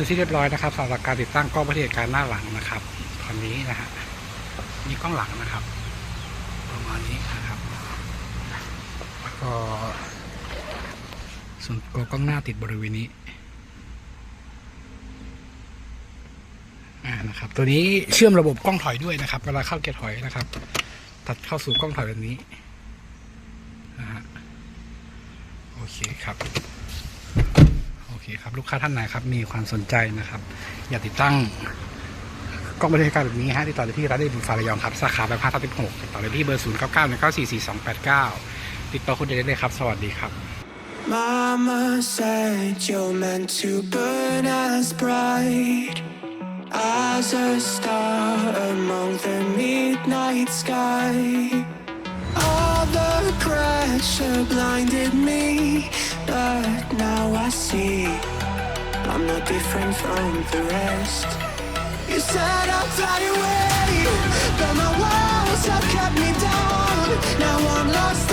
เสร็จที่เรียบร้อยนะครับสำหรับการติดตั้งกล้องปฏิบัติการหน้าหลังนะครับตอนนี้นะฮะมีกล้องหลังนะครับประมาณนี้นะครับแล้วก็ส่วนตัวกล้องหน้าติดบริเวณนี้อ่านะครับตัวนี้เชื่อมระบบกล้องถอยด้วยนะครับเวลาเข้าเกียร์ถอยนะครับ ตัดเข้าสู่กล้องถอยแบบนี้นะฮะโอเคครับ เคครับลูกค้าท่านไหนครับมีความสนใจนะครับ อยากติดตั้งกล้องบริการแบบนี้ฮะติดต่อได้ที่ร้านได้บุญฟาระยองครับสาขาแบบพาทับหกติดต่อได้ที่เบอร์ศูนย์เก้าเก้าหนึ่งเก้าสี่สี่สองแปดเก้าติดต่อคุณเดชได้เลยครับ สวัสดีครับ Mama said you're meant to burn as bright as a star among the midnight sky. All the pressure blinded me, but now I see I'm not different from the rest. You said I'd fly away, but my walls have kept me down. Now I'm lost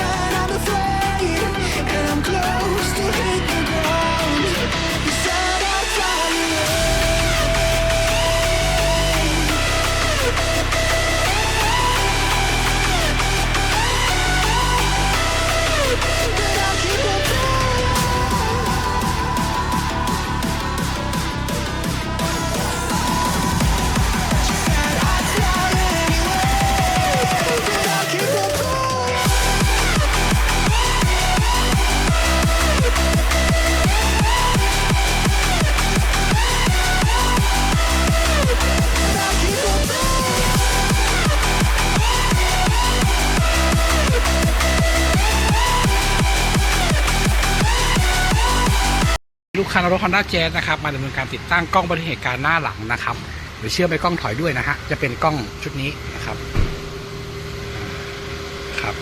ค้ารถ Honda Jazz นะครับมาดำเนินการติดตั้งกล้องบริเหตุการณ์หน้าหลังนะครับหรือเชื่อมไปกล้องถอยด้วยนะฮะจะเป็นกล้องชุดนี้นะครับครับ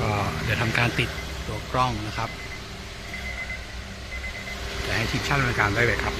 ก็เดี๋ยวทำการติดตัวกล้องนะครับจะให้ทีมช่างดำเนินการได้เลยครับ